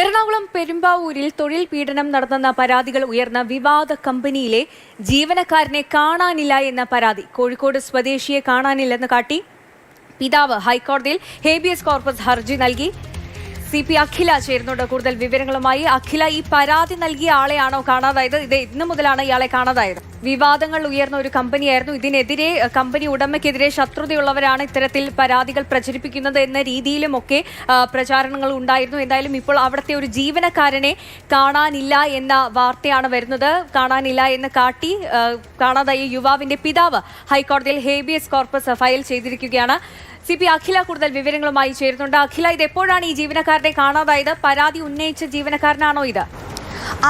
എറണാകുളം പെരുമ്പാവൂരിൽ തൊഴിൽ പീഡനം നടന്നെന്ന പരാതികൾ ഉയർന്ന വിവാദ കമ്പനിയിലെ ജീവനക്കാരനെ കാണാനില്ല എന്ന പരാതി. കോഴിക്കോട് സ്വദേശിയെ കാണാനില്ലെന്ന് കാട്ടി. പിതാവ് ഹൈക്കോടതിയിൽ ഹേബിയസ് കോർപ്പസ് ഹർജി നൽകി. സി പി അഖില ചേരുന്നുണ്ട്. കൂടുതൽ വിവരങ്ങളുമായി അഖില ഈ പരാതി നൽകിയ ആളെയാണോ കാണാതായത്? ഇത് ഇന്ന് മുതലാണ് ഇയാളെ കാണാതായത്. വിവാദങ്ങൾ ഉയർന്ന ഒരു കമ്പനിയായിരുന്നു. ഇതിനെതിരെ കമ്പനി ഉടമയ്ക്കെതിരെ ശത്രുതയുള്ളവരാണ് ഇത്തരത്തിൽ പരാതികൾ പ്രചരിപ്പിക്കുന്നത് എന്ന രീതിയിലുമൊക്കെ പ്രചാരണങ്ങൾ ഉണ്ടായിരുന്നു. എന്തായാലും ഇപ്പോൾ അവിടുത്തെ ഒരു ജീവനക്കാരനെ കാണാനില്ല എന്ന വാർത്തയാണ് വരുന്നത്. കാണാനില്ല എന്ന് കാട്ടി കാണാതായ യുവാവിന്റെ പിതാവ് ഹൈക്കോടതിയിൽ ഹേബിയസ് കോർപ്പസ് ഫയൽ ചെയ്തിരിക്കുകയാണ്. സി പി അഖില കൂടുതൽ വിവരങ്ങളുമായി ചേരുന്നുണ്ട്. അഖില ഇത് എപ്പോഴാണ് ഈ ജീവനക്കാരനെ കാണാതായത്? പരാതി ഉന്നയിച്ച ജീവനക്കാരനാണോ ഇത്?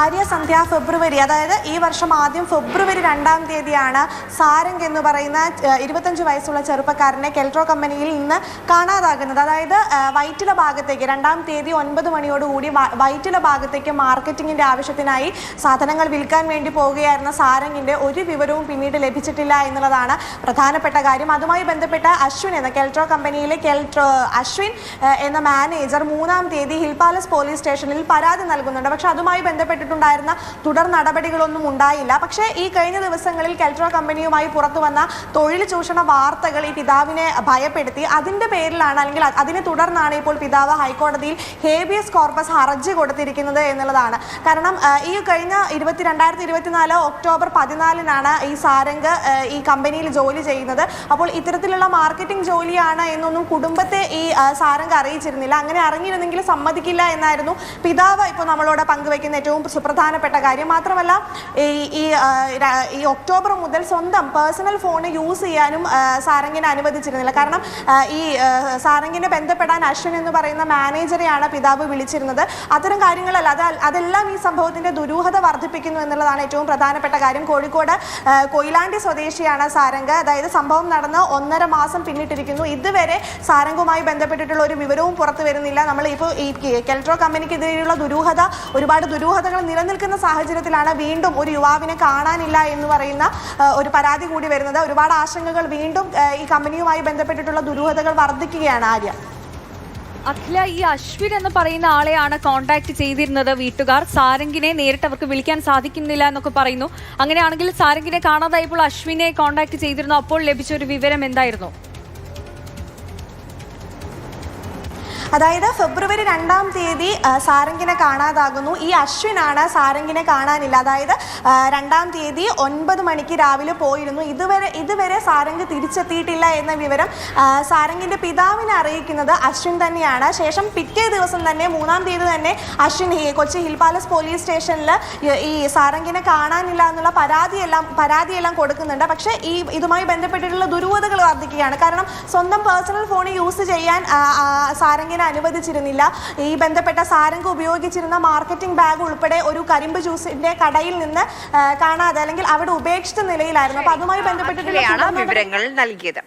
ആര്യ സന്ധ്യ ഫെബ്രുവരി അതായത് ഈ വർഷം ആദ്യം ഫെബ്രുവരി രണ്ടാം തീയതിയാണ് സാരംഗ് എന്ന് പറയുന്ന ഇരുപത്തഞ്ച് വയസ്സുള്ള ചെറുപ്പക്കാരനെ കെൽട്രോ കമ്പനിയിൽ നിന്ന് കാണാതാകുന്നത്. അതായത് വൈറ്റില ഭാഗത്തേക്ക് രണ്ടാം തീയതി ഒൻപത് മണിയോടുകൂടി വൈറ്റില ഭാഗത്തേക്ക് മാർക്കറ്റിംഗിന്റെ ആവശ്യത്തിനായി സാധനങ്ങൾ വിൽക്കാൻ വേണ്ടി പോവുകയായിരുന്ന സാരംഗിന്റെ ഒരു വിവരവും പിന്നീട് ലഭിച്ചിട്ടില്ല എന്നുള്ളതാണ് പ്രധാനപ്പെട്ട കാര്യം. അതുമായി ബന്ധപ്പെട്ട അശ്വിൻ എന്ന കെൽട്രോ കമ്പനിയിലെ കെൽട്രോ അശ്വിൻ എന്ന മാനേജർ മൂന്നാം തീയതി ഹിൽ പാലസ് പോലീസ് സ്റ്റേഷനിൽ പരാതി നൽകുന്നുണ്ട്. പക്ഷെ അതുമായി ബന്ധപ്പെട്ടിട്ടുണ്ടായിരുന്ന തുടർ നടപടികളൊന്നും ഉണ്ടായില്ല. പക്ഷേ ഈ കഴിഞ്ഞ ദിവസങ്ങളിൽ കെൽട്രോ കമ്പനിയുമായി പുറത്തു വന്ന തൊഴിൽ ചൂഷണ വാർത്തകൾ ഈ പിതാവിനെ ഭയപ്പെടുത്തി. അതിന്റെ പേരിലാണ് അല്ലെങ്കിൽ അതിനെ തുടർന്നാണ് ഇപ്പോൾ പിതാവ് ഹൈക്കോടതിയിൽ ഹേബിയസ് കോർപ്പസ് ഹർജി കൊടുത്തിരിക്കുന്നത് എന്നുള്ളതാണ്. കാരണം ഈ കഴിഞ്ഞ ഇരുപത്തി രണ്ടായിരത്തി ഇരുപത്തിനാല് ഒക്ടോബർ പതിനാലിനാണ് ഈ സാരംഗ് ഈ കമ്പനിയിൽ ജോലി ചെയ്യുന്നത്. അപ്പോൾ ഇത്തരത്തിലുള്ള മാർക്കറ്റിംഗ് ജോലിയാണ് എന്നൊന്നും കുടുംബത്തെ ഈ സാരംഗ് അറിയിച്ചിരുന്നില്ല. അങ്ങനെ അറിഞ്ഞിരുന്നെങ്കിൽ സമ്മതിക്കില്ല എന്നായിരുന്നു. പിതാവ് ഇപ്പോൾ നമ്മളോട് പങ്കുവയ്ക്കുന്ന ഏറ്റവും സുപ്രധാനപ്പെട്ട കാര്യം. മാത്രമല്ല ഈ ഈ ഒക്ടോബർ മുതൽ സ്വന്തം പേഴ്സണൽ ഫോൺ യൂസ് ചെയ്യാനും സാരംഗിനെ അനുവദിച്ചിരുന്നില്ല. കാരണം ഈ സാരംഗിനെ ബന്ധപ്പെടാൻ അശ്വിൻ എന്ന് പറയുന്ന മാനേജറെയാണ് പിതാവ് വിളിച്ചിരുന്നത്. അത്തരം കാര്യങ്ങളല്ല അത് അതെല്ലാം ഈ സംഭവത്തിന്റെ ദുരൂഹത വർദ്ധിപ്പിക്കുന്നു എന്നുള്ളതാണ് ഏറ്റവും പ്രധാനപ്പെട്ട കാര്യം. കോഴിക്കോട് കൊയിലാണ്ടി സ്വദേശിയാണ് സാരംഗ്. അതായത് സംഭവം നടന്ന് ഒന്നര മാസം പിന്നിട്ടിരിക്കുന്നു. ഇതുവരെ സാരംഗുമായി ബന്ധപ്പെട്ടിട്ടുള്ള ഒരു വിവരവും പുറത്തു വരുന്നില്ല. നമ്മൾ ഇപ്പോൾ ഈ കെൽട്രോ കമ്പനിക്കെതിരെയുള്ള ദുരൂഹത ഒരുപാട് ദുരൂഹതകൾ നിലനിൽക്കുന്ന സാഹചര്യത്തിലാണ് വീണ്ടും ഒരു യുവാവിനെ കാണാനില്ല എന്ന് പറയുന്ന ഒരു പരാതി കൂടി വരുന്നത്. ഒരുപാട് ആശങ്കകൾ വീണ്ടും ഈ കമ്പനിയുമായി ബന്ധപ്പെട്ടിട്ടുള്ള ദുരൂഹതകൾ വർദ്ധിക്കുകയാണ് ആര്യ. അഖില ഈ അശ്വിൻ എന്ന് പറയുന്ന ആളെയാണ് കോണ്ടാക്ട് ചെയ്തിരുന്നത് വീട്ടുകാർ. സാരംഗിനെ നേരിട്ട് അവർക്ക് വിളിക്കാൻ സാധിക്കുന്നില്ല എന്നൊക്കെ പറയുന്നു. അങ്ങനെയാണെങ്കിൽ സാരംഗിനെ കാണാതായപ്പോൾ അശ്വിനെ കോണ്ടാക്ട് ചെയ്തിരുന്നു. അപ്പോൾ ലഭിച്ച ഒരു വിവരം എന്തായിരുന്നു? അതായത് ഫെബ്രുവരി രണ്ടാം തീയതി സാരംഗിനെ കാണാതാകുന്നു. ഈ അശ്വിനാണ് സാരംഗിനെ കാണാനില്ല. അതായത് രണ്ടാം തീയതി ഒൻപത് മണിക്ക് രാവിലെ പോയിരുന്നു. ഇതുവരെ ഇതുവരെ സാരംഗ് തിരിച്ചെത്തിയിട്ടില്ല എന്ന വിവരം സാരംഗിന്റെ പിതാവിനെ അറിയിക്കുന്നത് അശ്വിൻ തന്നെയാണ്. ശേഷം പിറ്റേ ദിവസം തന്നെ മൂന്നാം തീയതി തന്നെ Ashwin Kochi hill palace police സ്റ്റേഷനിൽ ഈ സാരംഗിനെ കാണാനില്ല എന്നുള്ള പരാതിയെല്ലാം പരാതിയെല്ലാം കൊടുക്കുന്നുണ്ട്. പക്ഷേ ഈ ഇതുമായി ബന്ധപ്പെട്ടിട്ടുള്ള ദുരൂഹതകൾ വർദ്ധിക്കുകയാണ്. കാരണം സ്വന്തം പേഴ്സണൽ ഫോൺ യൂസ് ചെയ്യാൻ സാരംഗിനെ അനുവദിച്ചിരുന്നില്ല. ഈ ബന്ധപ്പെട്ട സാരംഗ് ഉപയോഗിച്ചിരുന്ന മാർക്കറ്റിംഗ് ബാഗ് ഉൾപ്പെടെ ഒരു കരിമ്പ് ജ്യൂസിന്റെ കടയിൽ നിന്ന് കാണാതെ അല്ലെങ്കിൽ അവിടെ ഉപേക്ഷിച്ച നിലയിലായിരുന്നു. അപ്പൊ അതുമായി ബന്ധപ്പെട്ടിട്ടുള്ള വിവരങ്ങൾ നൽകിയത്.